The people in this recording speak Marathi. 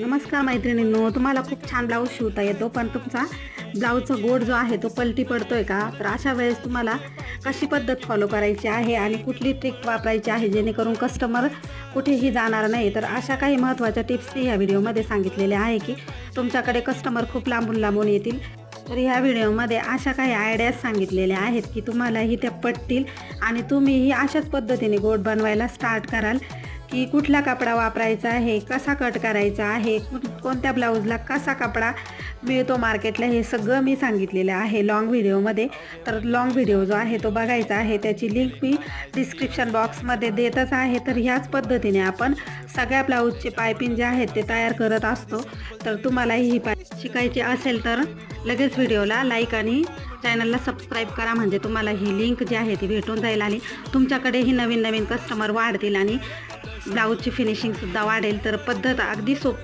नमस्कार मैत्रिणींनो तुम्हाला खूप छान ब्लाऊज शिवता येतो पण तुमचा ब्लाऊजचा गोड जो आहे तो पलटी पडतोय का? तर अशा वेळेस तुम्हाला कशी पद्धत फॉलो करायची आहे आणि कुठली ट्रिक वापरायची आहे जेणेकरून कस्टमर कुठेही जाणार नाही? तर अशा काही महत्त्वाच्या टिप्स मी ह्या व्हिडिओमध्ये सांगितलेल्या आहे की तुमच्याकडे कस्टमर खूप लांबून लांबून येतील. तर ह्या व्हिडिओमध्ये अशा काही आयडियाज सांगितलेल्या आहेत की तुम्हालाही त्या पटतील आणि तुम्हीही अशाच पद्धतीने गोड बनवायला स्टार्ट कराल. की कुठला कपडा वापरायचा आहे कसा कट करायचा आहे कोणत्या ब्लाऊजला कसा कपडा मिळतो मार्केटला हे सगळं मी सांगितलेलं आहे लॉंग व्हिडिओमध्ये तर लॉंग व्हिडिओ जो आहे तो बघायचा आहे त्याची लिंक मी डिस्क्रिप्शन बॉक्समध्ये देतच आहे. तर ह्याच पद्धतीने आपण सगळ्या ब्लाऊजचे पायपिंग जे आहेत ते तयार करत असतो. तर तुम्हालाही ही पाय शिकायची असेल तर लगेच व्हिडिओला लाईक आणि चॅनलला सबस्क्राईब करा. म्हणजे तुम्हाला ही लिंक जी आहे ती भेटून जाईल आणि तुमच्याकडेही नवीन नवीन कस्टमर वाढतील आणि ब्लाऊजची फिनिशिंगसुद्धा वाढेल. तर पद्धत अगदी सोपी